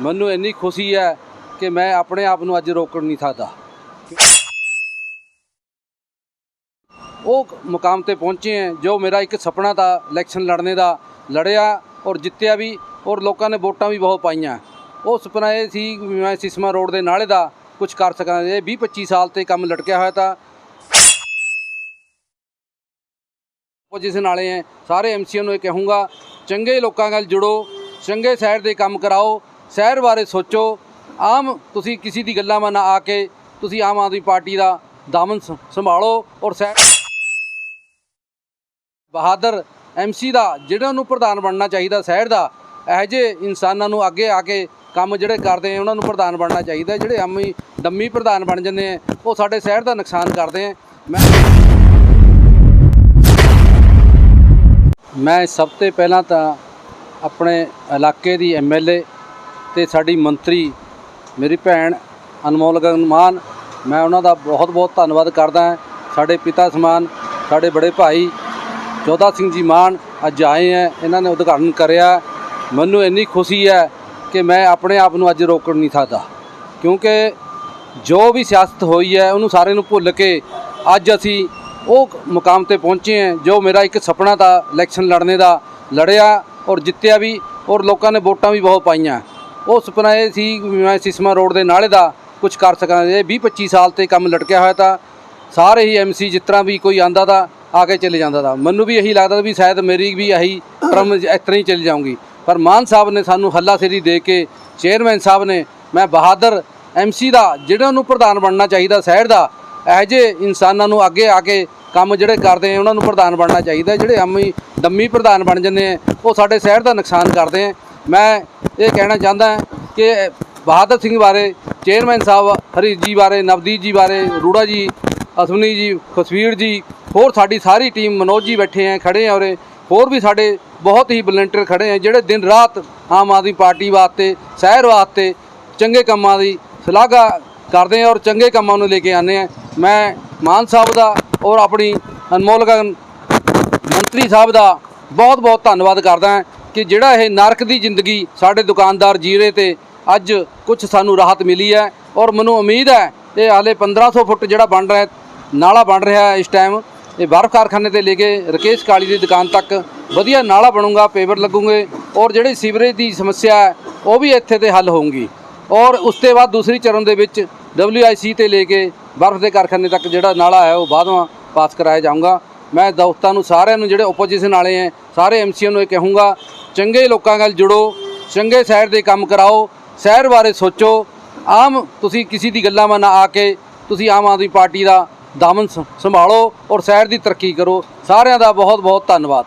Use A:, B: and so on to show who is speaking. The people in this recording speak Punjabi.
A: ਮੈਨੂੰ ਇੰਨੀ ਖੁਸ਼ੀ ਹੈ ਕਿ ਮੈਂ ਆਪਣੇ ਆਪ ਨੂੰ ਅੱਜ ਰੋਕਣ ਨਹੀਂ ਸਕਦਾ। ਉਹ ਮੁਕਾਮ ਤੇ ਪਹੁੰਚੇ ਹੈ, ਜੋ ਮੇਰਾ ਇੱਕ ਸੁਪਨਾ था ਇਲੈਕਸ਼ਨ ਲੜਨੇ ਦਾ ਲੜਿਆ ਔਰ ਜਿੱਤਿਆ ਵੀ ਔਰ ਲੋਕਾਂ ਨੇ ਵੋਟਾਂ ਵੀ ਬਹੁਤ ਪਾਈਆਂ। ਉਹ ਸੁਪਨਾ ਇਹ ਸੀ ਵੀ ਮੈਂ ਸਿਸਮਾ ਰੋਡ ਦੇ ਨਾਲੇ ਦਾ ਕੁਝ ਕਰ ਸਕਾਂ। ਇਹ 20 25 ਸਾਲ ਤੇ ਕੰਮ ਲਟਕਿਆ ਹੋਇਆ ਤਾਂ ਜਿਸ ਨਾਲੇ ਹੈ, ਸਾਰੇ ਐਮਸੀਆਂ ਨੂੰ ਇਹ ਕਹੂੰਗਾ, ਚੰਗੇ ਲੋਕਾਂ ਨਾਲ ਜੁੜੋ, ਚੰਗੇ ਸ਼ਹਿਰ ਦੇ ਕੰਮ ਕਰਾਓ ਸ਼ਹਿਰ ਬਾਰੇ ਸੋਚੋ। ਆਮ ਤੁਸੀਂ ਕਿਸੇ ਦੀ ਗੱਲਾਂ 'ਮਾ ਨਾ ਆ ਕੇ ਤੁਸੀਂ ਆਮ ਆਦਮੀ ਪਾਰਟੀ ਦਾ ਦਾਮਨ ਸੰਭਾਲੋ ਔਰ ਸ਼ਹਿਰ ਬਹਾਦਰ ਐਮਸੀ ਦਾ ਜਿਹੜਾ ਨੂੰ ਪ੍ਰਧਾਨ ਬਣਨਾ ਚਾਹੀਦਾ ਸ਼ਹਿਰ ਦਾ, ਇਹੋ ਜਿਹੇ ਇਨਸਾਨਾਂ ਨੂੰ ਅੱਗੇ ਆ ਕੇ ਕੰਮ ਜਿਹੜੇ ਕਰਦੇ ਆ, ਉਹਨਾਂ ਨੂੰ ਪ੍ਰਧਾਨ ਬਣਨਾ ਚਾਹੀਦਾ। ਜਿਹੜੇ ਆਮੀ ਡੰਮੀ ਪ੍ਰਧਾਨ ਬਣ ਜਾਂਦੇ ਆ, ਉਹ ਸਾਡੇ ਸ਼ਹਿਰ ਦਾ ਨੁਕਸਾਨ ਕਰਦੇ ਆ। ਮੈਂ ਮੈਂ ਸਭ ਤੋਂ ਪਹਿਲਾਂ ਤਾਂ ਆਪਣੇ ਇਲਾਕੇ ਦੀ ਐਮਐਲਏ ਤੇ ਸਾਡੀ ਮੰਤਰੀ, ਮੇਰੀ ਭੈਣ ਅਨਮੋਲ ਗਗਨ ਮਾਨ ਮੈਂ ਉਹਨਾਂ ਦਾ ਬਹੁਤ ਬਹੁਤ ਧੰਨਵਾਦ ਕਰਦਾ ਹਾਂ। ਸਾਡੇ ਪਿਤਾ ਸਮਾਨ, ਸਾਡੇ ਬੜੇ ਭਾਈ ਜੋਧਾ ਸਿੰਘ ਜੀ ਮਾਨ ਅੱਜ ਆਏ ਹੈ, ਇਹਨਾਂ ਨੇ ਉਦਘਾਟਨ ਕਰਿਆ। ਮੈਨੂੰ ਇੰਨੀ ਖੁਸ਼ੀ ਹੈ ਕਿ ਮੈਂ ਆਪਣੇ ਆਪ ਨੂੰ ਅੱਜ ਰੋਕ ਨਹੀਂ ਸਕਦਾ, ਕਿਉਂਕਿ ਜੋ ਵੀ ਸਿਆਸਤ ਹੋਈ ਹੈ, ਉਹਨੂੰ ਸਾਰੇ ਨੂੰ ਭੁੱਲ ਕੇ ਅੱਜ ਅਸੀਂ ਉਹ ਮੁਕਾਮ ਤੇ ਪਹੁੰਚੇ ਹਾਂ, ਜੋ ਮੇਰਾ ਇੱਕ ਸੁਪਨਾ था ਇਲੈਕਸ਼ਨ ਲੜਨੇ ਦਾ ਲੜਿਆ ਔਰ ਜਿੱਤਿਆ ਵੀ ਔਰ ਲੋਕਾਂ ਨੇ ਵੋਟਾਂ ਵੀ ਬਹੁਤ ਪਾਈਆਂ। ਉਹ ਸੁਪਨਾ ਇਹ ਸੀ ਵੀ ਮੈਂ ਸਿਸਮਾ ਰੋਡ ਦੇ ਨਾਲੇ ਦਾ ਕੁਝ ਕਰ ਸਕਾਂ। ਇਹ 20 25 ਸਾਲ ਤੇ ਕੰਮ ਲਟਕਿਆ ਹੋਇਆ ਤਾਂ ਸਾਰੇ ਹੀ ਐਮਸੀ ਜਿਸ ਤਰ੍ਹਾਂ ਵੀ ਕੋਈ ਆਂਦਾ ਤਾਂ ਆ ਕੇ ਚਲੇ ਜਾਂਦਾ ਤਾਂ। ਮੈਨੂੰ ਵੀ ਇਹੀ ਲੱਗਦਾ ਵੀ ਸ਼ਾਇਦ ਮੇਰੀ ਵੀ ਇਹੀ ਟਰਮ ਇਸ ਤਰ੍ਹਾਂ ਹੀ ਚਲੀ ਜਾਊਂਗੀ। ਪਰ ਮਾਨ ਸਾਹਿਬ ਨੇ ਸਾਨੂੰ ਹੱਲਾਸ਼ੇਰੀ ਦੇ ਕੇ ਚੇਅਰਮੈਨ ਸਾਹਿਬ ਨੇ ਮੈਂ ਬਹਾਦਰ ਐਮਸੀ ਦਾ ਜਿਹੜਾ ਨੂੰ ਪ੍ਰਧਾਨ ਬਣਨਾ ਚਾਹੀਦਾ ਸ਼ਹਿਰ ਦਾ, ਇਹੋ ਜਿਹੇ ਇਨਸਾਨਾਂ ਨੂੰ ਅੱਗੇ ਆ ਕੇ ਕੰਮ ਜਿਹੜੇ ਕਰਦੇ ਆ, ਉਹਨਾਂ ਨੂੰ ਪ੍ਰਧਾਨ ਬਣਨਾ ਚਾਹੀਦਾ। ਜਿਹੜੇ ਆਮੀ ਦੰਮੀ ਪ੍ਰਧਾਨ ਬਣ ਜਾਂਦੇ ਆ, ਉਹ ਸਾਡੇ ਸ਼ਹਿਰ ਦਾ ਨੁਕਸਾਨ ਕਰਦੇ ਆ। ਮੈਂ ਇਹ ਕਹਿਣਾ ਚਾਹੁੰਦਾ ਕਿ ਬਹਾਦਰ ਸਿੰਘ ਬਾਰੇ, ਚੇਅਰਮੈਨ ਸਾਹਿਬ ਹਰੀ ਜੀ ਬਾਰੇ, ਨਵਦੀਪ ਜੀ ਬਾਰੇ, ਰੂੜਾ ਜੀ, ਅਸਵਨੀ ਜੀ, ਖੁਸ਼ਵੀਰ ਜੀ, ਹੋਰ ਸਾਡੀ ਸਾਰੀ ਟੀਮ, ਮਨੋਜ ਜੀ ਬੈਠੇ ਆ, ਖੜੇ ਆ ਉਰੇ, ਹੋਰ ਵੀ ਸਾਡੇ ਬਹੁਤ ਹੀ ਵਲੰਟੀਅਰ ਖੜੇ ਆ, ਜਿਹੜੇ ਦਿਨ ਰਾਤ ਆਮ ਆਦਮੀ ਪਾਰਟੀ ਵਾਸਤੇ, ਸ਼ਹਿਰ ਵਾਸਤੇ ਚੰਗੇ ਕੰਮਾਂ ਦੀ ਸ਼ਲਾਘਾ ਕਰਦੇ ਆ ਔਰ ਚੰਗੇ ਕੰਮਾਂ ਨੂੰ ਲੈ ਕੇ ਆਉਂਦੇ ਆ। ਮੈਂ ਮਾਨ ਸਾਹਿਬ ਦਾ ਔਰ ਆਪਣੀ ਅਨਮੋਲ ਗਗਨ ਮੰਤਰੀ ਸਾਹਿਬ ਦਾ ਬਹੁਤ ਬਹੁਤ ਧੰਨਵਾਦ ਕਰਦਾ ਹਾਂ। ਕਿ ਜਿਹੜਾ ਇਹ ਨਰਕ ਦੀ ਜ਼ਿੰਦਗੀ ਸਾਡੇ ਦੁਕਾਨਦਾਰ ਜੀਰੇ ਤੇ ਅੱਜ ਕੁਝ ਸਾਨੂੰ ਰਾਹਤ ਮਿਲੀ ਹੈ ਔਰ ਮੈਨੂੰ ਉਮੀਦ ਹੈ ਇਹ ਹਾਲੇ 1500 ਫੁੱਟ ਜਿਹੜਾ ਬਣ ਰਿਹਾ ਨਾਲਾ ਬਣ ਰਿਹਾ ਇਸ ਟਾਈਮ, ਇਹ ਬਰਫ਼ ਕਾਰਖਾਨੇ ਤੇ ਲੈ ਕੇ ਰਕੇਸ਼ ਕਾਲੀ ਦੀ ਦੁਕਾਨ ਤੱਕ ਵਧੀਆ ਨਾਲਾ ਬਣੂਗਾ, ਪੇਵਰ ਲੱਗੂਗੇ ਔਰ ਜਿਹੜੀ ਸੀਵਰੇਜ ਦੀ ਸਮੱਸਿਆ ਹੈ, ਉਹ ਵੀ ਇੱਥੇ ਤੇ ਹੱਲ ਹੋਊਗੀ। ਔਰ ਉਸ ਤੋਂ ਬਾਅਦ ਦੂਸਰੀ ਚਰਨ ਦੇ ਵਿੱਚ WIC ਤੇ ਲੈ ਕੇ ਬਰਫ਼ ਦੇ ਕਾਰਖਾਨੇ ਤੱਕ ਜਿਹੜਾ ਨਾਲਾ ਹੈ, ਉਹ ਬਾਅਦੋਂ ਪਾਸ ਕਰਾਇਆ ਜਾਊਗਾ। ਮੈਂ ਦੋਸਤਾਂ ਨੂੰ ਸਾਰਿਆਂ ਨੂੰ ਜਿਹੜੇ ਓਪੋਜੀਸ਼ਨ ਵਾਲੇ ਹੈ ਸਾਰੇ ਐਮਸੀਆਂ ਨੂੰ ਇਹ ਕਹੂੰਗਾ, ਚੰਗੇ ਲੋਕਾਂ ਨਾਲ ਜੁੜੋ, ਚੰਗੇ ਸ਼ਹਿਰ ਦੇ ਕੰਮ ਕਰਾਓ, ਸ਼ਹਿਰ ਬਾਰੇ ਸੋਚੋ, ਆਮ ਤੁਸੀਂ ਕਿਸੇ ਦੀ ਗੱਲਾਂ 'ਮਾ ਨਾ ਆ ਕੇ ਤੁਸੀਂ ਆਮ ਆਦਮੀ ਪਾਰਟੀ ਦਾ ਦਾਮਨ ਸੰਭਾਲੋ ਔਰ ਸ਼ਹਿਰ ਦੀ ਤਰੱਕੀ ਕਰੋ, ਸਾਰਿਆਂ ਦਾ ਬਹੁਤ ਬਹੁਤ ਧੰਨਵਾਦ।